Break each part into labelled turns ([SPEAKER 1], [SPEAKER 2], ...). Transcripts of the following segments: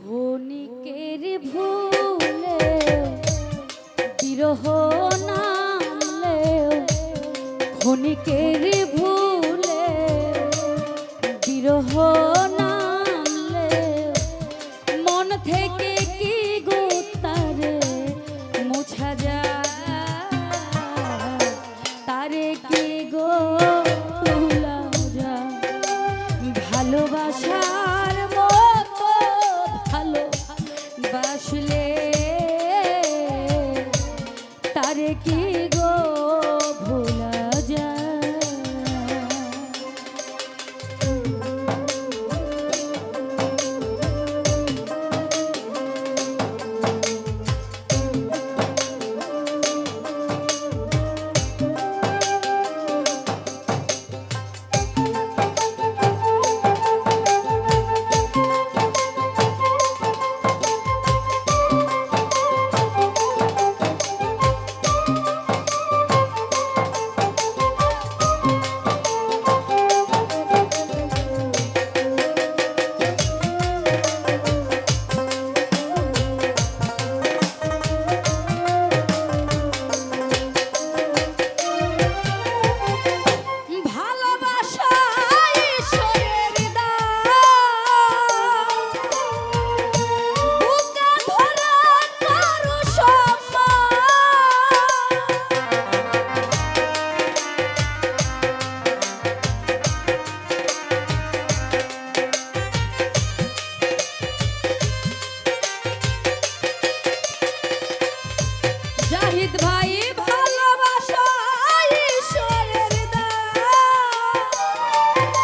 [SPEAKER 1] ক্ষণিকের ভুলে, বিরহ নামলেও ক্ষণিকের ভুলে, বিরহ নামলে, মন থেকে কি গোতারে মুছা যা তারে কি গো ভালোবাসা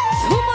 [SPEAKER 1] Who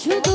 [SPEAKER 1] 주도